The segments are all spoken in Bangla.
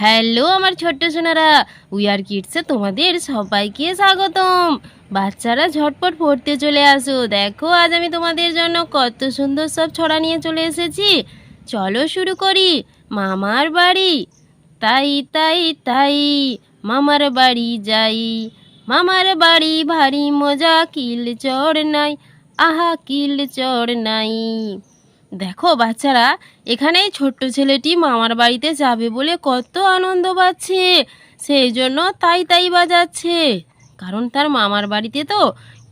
হ্যালো, আমার ছোট্ট সোনারা। উই আর কিডসে তোমাদের সবাইকে স্বাগতম। বাচ্চারা ঝটপট পড়তে চলে আসো। দেখো, আজ আমি তোমাদের জন্য কত সুন্দর সব ছড়া নিয়ে চলে এসেছি। চলো শুরু করি। মামার বাড়ি। তাই তাই তাই, মামার বাড়ি যাই। মামার বাড়ি ভারী মজা, কিল চড় নাই। আহা, কিল চড় নাই। দেখো বাচ্চারা এখানে ছোট্ট ছেলেটি মামার বাড়িতে যাবে বলে কত আনন্দ পাচ্ছে। সেই জন্য তাই তাই বাজাচ্ছে। কারণ তার মামার বাড়িতে তো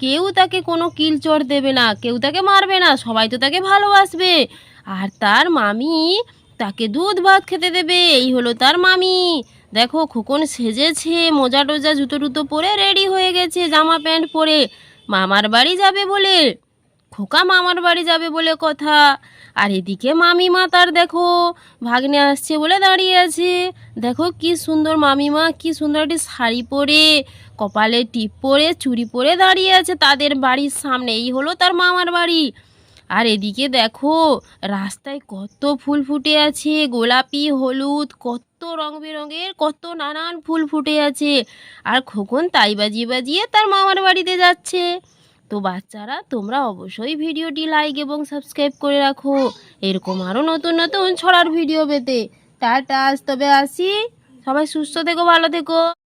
কেউ তাকে কোনো কিল চড় দেবে না, কেউ তাকে মারবে না, সবাই তো তাকে ভালোবাসবে। আর তার মামি তাকে দুধ ভাত খেতে দেবে, এই হলো তার মামি। দেখো খোকন সেজেছে মোজা টোজা জুতো টুতো পরে রেডি হয়ে গেছে জামা প্যান্ট পরে। মামার বাড়ি যাবে বলে। খোকা মামার বাড়ি যাবে বলে কথা। আর এদিকে মামিমা তার দেখো, ভাগ্নে আসছে বলে দাঁড়িয়ে আছে। দেখো কি সুন্দর মামিমা, কি সুন্দর একটি শাড়ি পরে, কপালে টিপ পরে, চুড়ি পরে দাঁড়িয়ে আছে তাদের বাড়ির সামনে। এই হলো তার মামার বাড়ি। আর এদিকে দেখো, রাস্তায় কত ফুল ফুটে আছে, গোলাপি, হলুদ, কত রং বেরঙের কত নানান ফুল ফুটে আছে। আর খোকন তাই বাজিয়ে বাজিয়ে তার মামার বাড়িতে যাচ্ছে। তো বাচ্চারা, তোমরা অবশ্যই ভিডিওটি লাইক এবং সাবস্ক্রাইব করে রাখো। এরকম আরও নতুন নতুন ছড়ার ভিডিও পেতে। টাটা, আজ তবে আসি। সবাই সুস্থ থেকো, ভালো থেকো।